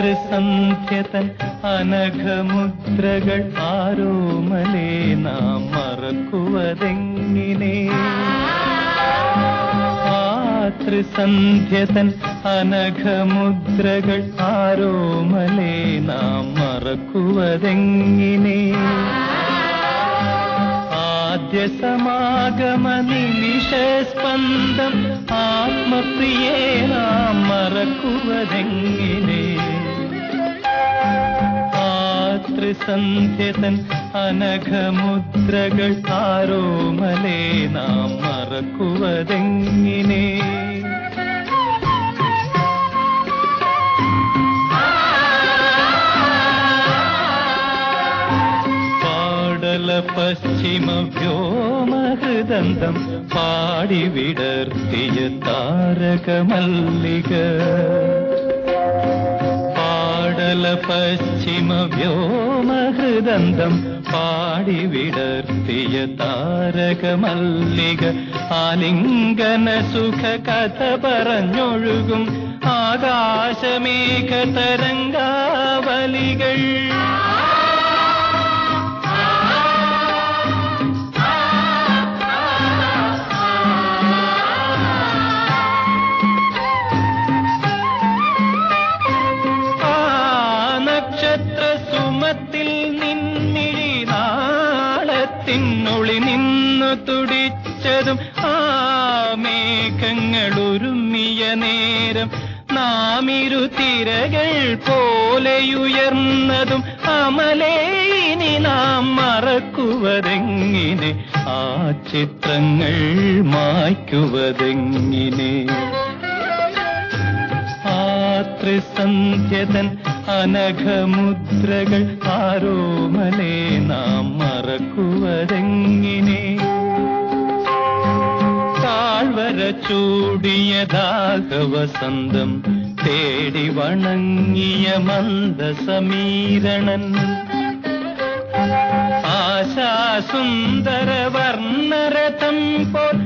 രാത്രിസന്ധ്യതൻ അനഘമുദ്രകൾ ആരോമലേ നാം മറക്കുവതെങ്ങിനെ? രാത്രിസന്ധ്യതൻ അനഘമുദ്രകൾ ആരോമലേ നാം മറക്കുവതെങ്ങിനെ? ആദ്യ സമാഗമ നിമിഷസ്പന്ദം ആത്മപ്രിയേ നാം മറക്കുവതെങ്ങിനെ? ആത്രിസന്ധ്യതൻ അനഘമുദ്രകൾ ആരോമലേ നാം മറക്കുവതെങ്ങിനെ? പശ്ചിമ വ്യോമഹൃദന്തം പാടി വിടർത്തിയ താരകമല്ലിക. പാടല പശ്ചിമ വ്യോമഹൃദന്തം പാടി വിടർത്തിയ താരകമല്ലിക ആലിംഗന സുഖ കഥ പറഞ്ഞൊഴുകും ആകാശമേഘ തരംഗാവലികൾ. സുമത്തിൽ നിന്നിഴി നാളത്തിനുള്ളി നിന്നു തുടിച്ചതും ആ മേഘങ്ങൾ ഒരുമിയ നേരം നാം ഇരു തിരകൾ പോലെയുയർന്നതും അമലേ ഇനി നാം മറക്കുവതെങ്ങിനെ ആ ചിത്രങ്ങൾ മായ്ക്കുവതെങ്ങിനെ ആത്രിസന്ധ്യതൻ അനഘമുദ്രകൾ ആരോമലേ നാം മറക്കുവതെങ്ങിനെ? താഴ്വര ചൂടിയ ദാഹവസന്തം തേടി വണങ്ങിയ മന്ദസമീരണൻ. ആശാസുന്ദര വർണരഥം പോൽ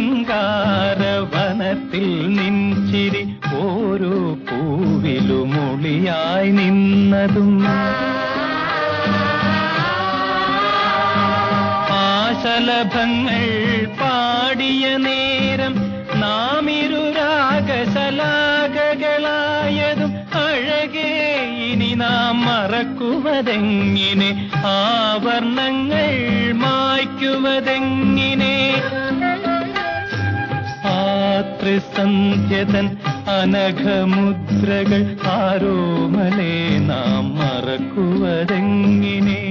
ശൃംഗാരവനത്തിൽ നിൻചിരി ഓരോ പൂവിലുമൊളിയായി നിന്നതും. ആശലഭങ്ങൾ പാടിയ നേരം നാം ഇരുരാഗശലാകകളായതും അഴകേ. ഇനി നാം മറക്കുവതെങ്ങിനെ? ആവർണങ്ങൾ മായ്ക്കുവതെങ്ങിനെ? രാത്രിസന്ധ്യതൻ അനഘമുദ്രകൾ ആരോമലേ നാം മറക്കുവതെങ്ങിനെ?